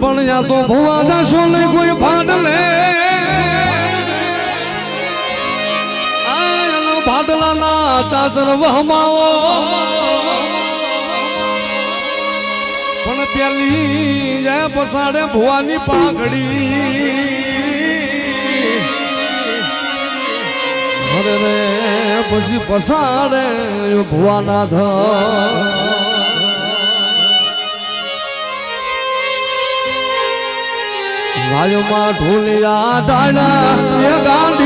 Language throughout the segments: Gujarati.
પણ યા તો ભવા દાસો ને કોઈ ભાડલે આયનો ભાડલાના ચાચર વહમાવો. પણ પેલી જય પસાડે ભુવાની પાઘડી. અરે પછી પસાડે ભુવાના ધ વાયુમાં ઢોલિયા ડાડા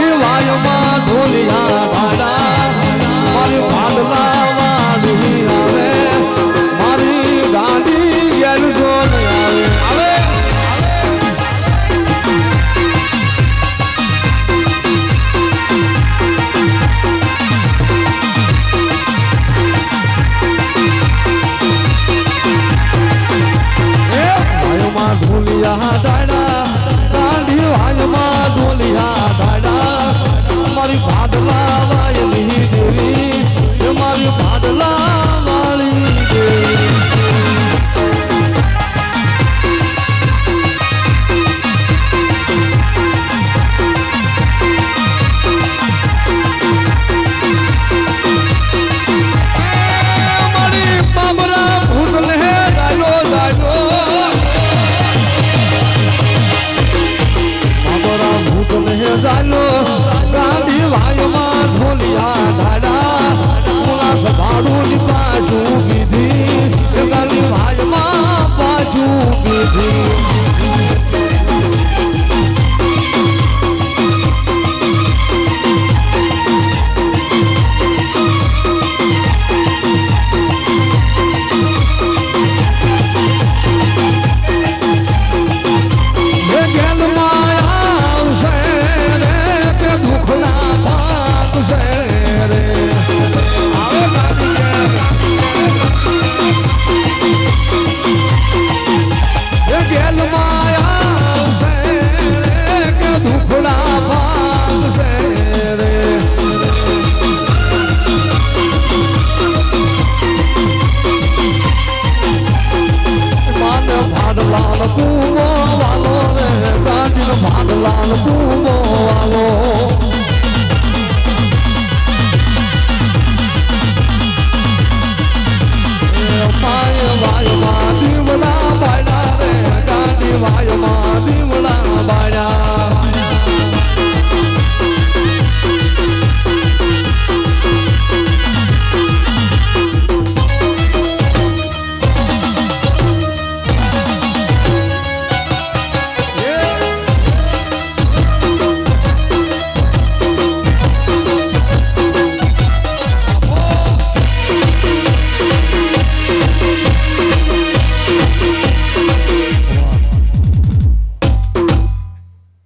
ડાલો ગાંધી વાયુમાં ઢોલિયા ડાડા પુરા સભાડું ની પાછું કીધી ગાંધી વાયુમાં પાછું કીધી ભાગલાલ કૂવો વાલો રે તાજી ભાગલાલ કૂવો